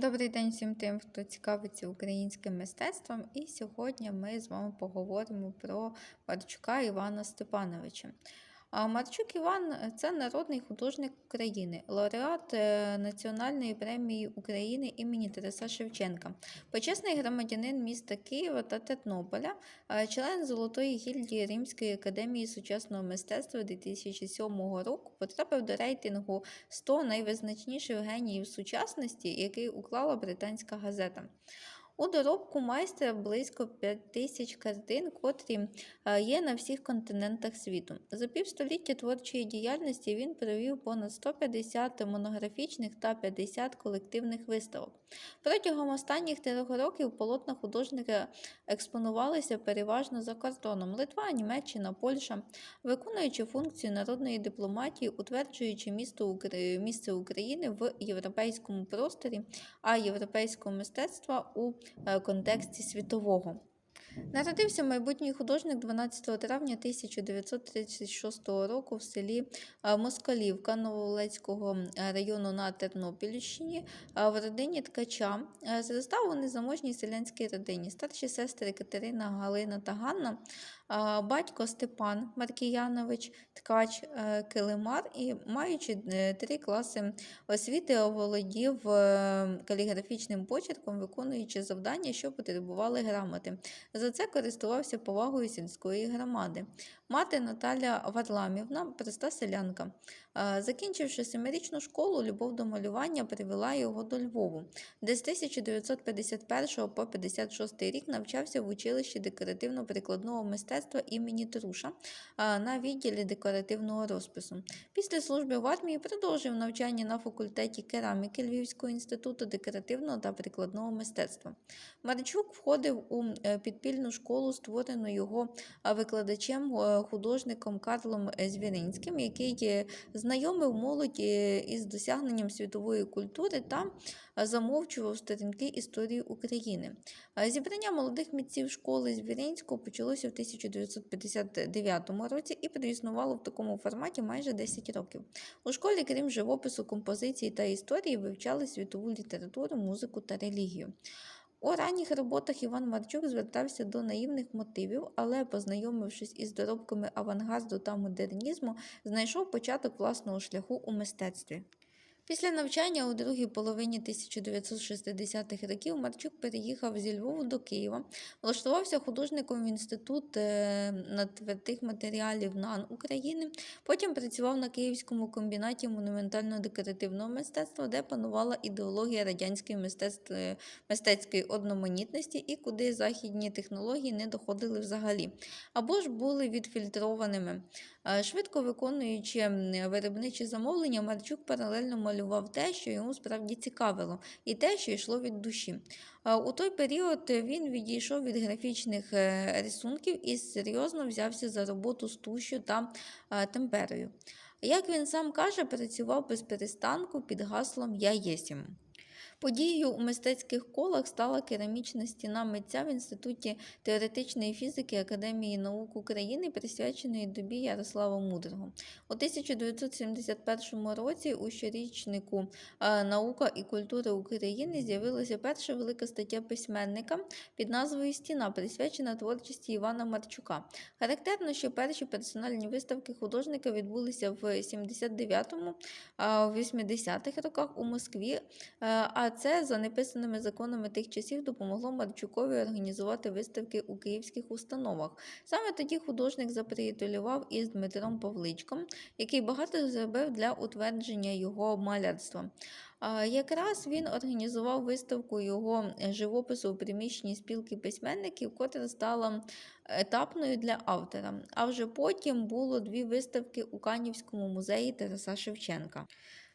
Добрий день всім тим, хто цікавиться українським мистецтвом. І сьогодні ми з вами поговоримо про Марчука Івана Степановича. Марчук Іван це народний художник України, лауреат е, Національної премії України імені Тараса Шевченка, почесний громадянин міста Києва та Тернополя, е, член Золотої гільдії Римської академії сучасного мистецтва 2007 року потрапив до рейтингу 100 найвизначніших геніїв сучасності, який уклала британська газета. У доробку майстра близько 5 тисяч картин, котрі е, є на всіх континентах світу. За півстоліття творчої діяльності він провів понад 150 монографічних та 50 колективних виставок. Протягом останніх трьох років полотна художника експонувалися переважно за кордоном Литва, Німеччина, Польща, виконуючи функцію народної дипломатії, утверджуючи місто місце України в європейському просторі, а європейського мистецтва у контексті світового. Народився майбутній художник 12 травня 1936 року в селі е, Москалівка Новолецького е, району на Тернопільщині е, в родині ткача. Е, Зростав у незаможній селянській родині. Старші сестри Катерина, Галина та Ганна, батько Степан Маркіянович, ткач е, Килимар і маючи е, три класи освіти, оволодів е, каліграфічним почерком, виконуючи завдання, що потребували грамоти. За це користувався повагою сільської громади. Мати Наталя Варламівна, проста селянка. Е, Закінчивши семирічну школу, любов до малювання привела його до Львову, де з 1951 по 56 рік навчався в училищі декоративно-прикладного мистецтва імені Труша на відділі декоративного розпису. Після служби в армії продовжив навчання на факультеті кераміки Львівського інституту декоративного та прикладного мистецтва. Марчук входив у е, підпільну школу, створену його викладачем е, художником Карлом Звіринським, який е, знайомив молодь е, із досягненням світової культури та замовчував сторінки історії України. Е, Зібрання молодих митців школи Звіринського почалося в 1959 році і проіснувало в такому форматі майже 10 років. У школі, крім живопису, композиції та історії, вивчали світову літературу, музику та релігію. У ранніх роботах Іван Марчук звертався до наївних мотивів, але, познайомившись із доробками авангарду та модернізму, знайшов початок власного шляху у мистецтві. Після навчання у другій половині 1960-х років Марчук переїхав зі Львову до Києва, влаштувався художником в інститут е, надтвердих матеріалів НАН України. Потім працював на Київському комбінаті монументально-декоративного мистецтва, де панувала ідеологія радянської е, мистецької одноманітності і куди західні технології не доходили взагалі, або ж були відфільтрованими. Е, Швидко виконуючи виробничі замовлення, Марчук паралельно малював те, що йому справді цікавило, і те, що йшло від душі. У той період він відійшов від графічних е, рисунків і серйозно взявся за роботу з тушю та е, темперою. Як він сам каже, працював без перестанку під гаслом Я єсім. Подією у мистецьких колах стала керамічна стіна митця в Інституті теоретичної фізики Академії наук України, присвяченої добі Ярослава Мудрого. У 1971 році у щорічнику е, Наука і культура України з'явилася перша велика стаття письменника під назвою Стіна, присвячена творчості Івана Марчука. Характерно, що перші персональні виставки художника відбулися в 79-му, а в 80-х роках у Москві. Е, А це за неписаними законами тих часів допомогло Марчукові організувати виставки у київських установах. Саме тоді художник заприятелював із Дмитром Павличком, який багато зробив для утвердження його малярства. Якраз він організував виставку його е, живопису у приміщенні спілки письменників, котра стала етапною для автора. А вже потім було дві виставки у Канівському музеї Тараса Шевченка.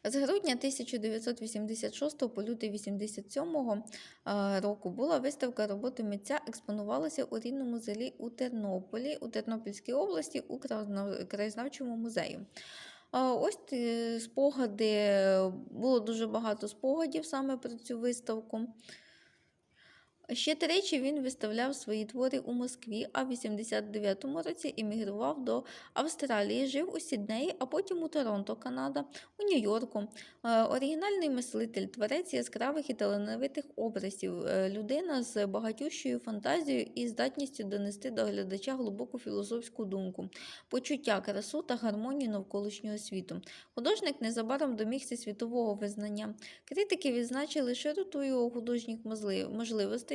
З грудня 1986 по лютий 1987 року була виставка роботи митця, експонувалася у рідному зелі у Тернополі, у Тернопільській області у краєзнав- краєзнавчому музеї. Ось е, спогади, було дуже багато спогадів саме про цю виставку. Ще тричі він виставляв свої твори у Москві, а в 89-му році емігрував до Австралії, жив у Сіднеї, а потім у Торонто, Канада, у Нью-Йорку. Е, Оригінальний мислитель, творець яскравих і талановитих образів, е, людина з багатющою фантазією і здатністю донести до глядача глибоку філософську думку, почуття, красу та гармонію навколишнього світу. Художник незабаром домігся світового визнання. Критики відзначили широту його художніх можли-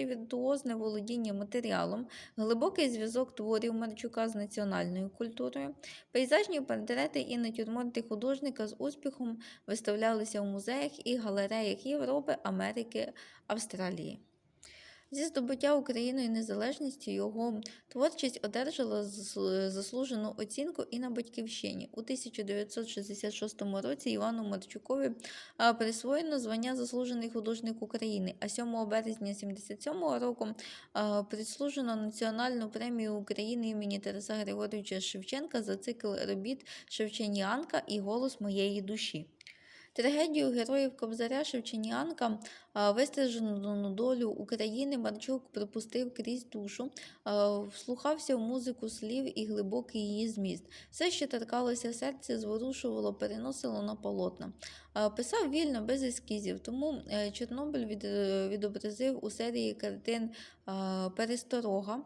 віртуозне володіння матеріалом, глибокий зв'язок творів Марчука з національною культурою. Пейзажні портрети і натюрморти художника з успіхом виставлялися в музеях і галереях Європи, Америки, Австралії. Зі здобуття Україною незалежності його творчість одержала заслужену оцінку і на батьківщині. У 1966 році Івану Марчукові присвоєно звання Заслужений художник України, а 7 березня 1977 року прислужено Національну премію України імені Тараса Григоровича Шевченка за цикл робіт Шевченіанка і голос моєї душі. Трагедію героїв Кобзаря Шевченіанка, а, вистражену долю України, Марчук припустив крізь душу, вслухався в музику слів і глибокий її зміст. Все, що торкалося серця, зворушувало, переносило на полотна. Писав вільно, без ескізів, тому е, Чорнобиль е, відобразив у серії картин Пересторога.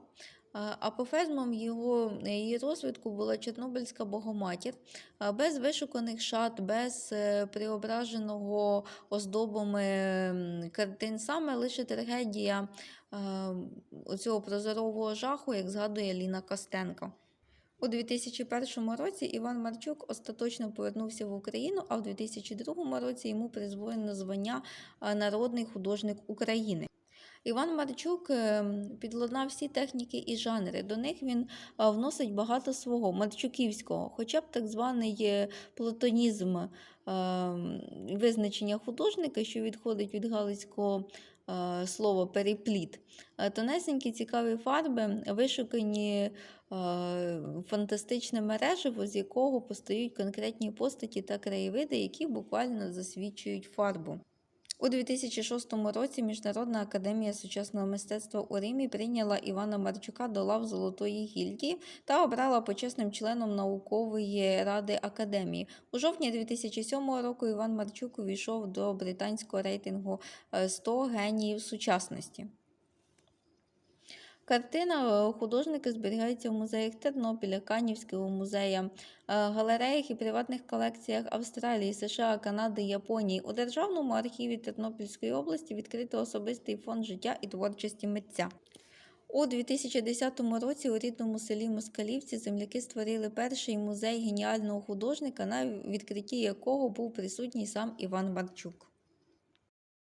Апофезмом його її розвитку була Чорнобильська Богоматір, без вишуканих шат, без е, преображеного оздобами картин, саме лише трагедія е, оцього прозорового жаху, як згадує Ліна Костенко. У 2001 році Іван Марчук остаточно повернувся в Україну, а в 2002 році йому призвоєно звання е, Народний художник України. Іван Марчук е, підладнав всі техніки і жанри. До них він е, вносить багато свого марчуківського, хоча б так званий е, платонізм е, визначення художника, що відходить від галицького е, слова перепліт. Тонесенькі цікаві фарби, вишукані фантастичне мережево, з якого постають конкретні постаті та краєвиди, які буквально засвідчують фарбу. У 2006 році Міжнародна академія сучасного мистецтва у Римі прийняла Івана Марчука до лав Золотої гільдії та обрала почесним членом наукової ради академії. У жовтні 2007 року Іван Марчук увійшов до британського рейтингу е, 100 геніїв сучасності. Картина е, художника зберігається в музеях Тернопіля, Канівського музея, е, галереях і приватних колекціях Австралії, США, Канади, Японії. У Державному архіві Тернопільської області відкрито особистий фонд життя і творчості митця. У 2010 році у рідному селі Москалівці земляки створили перший музей геніального художника, на відкритті якого був присутній сам Іван Марчук.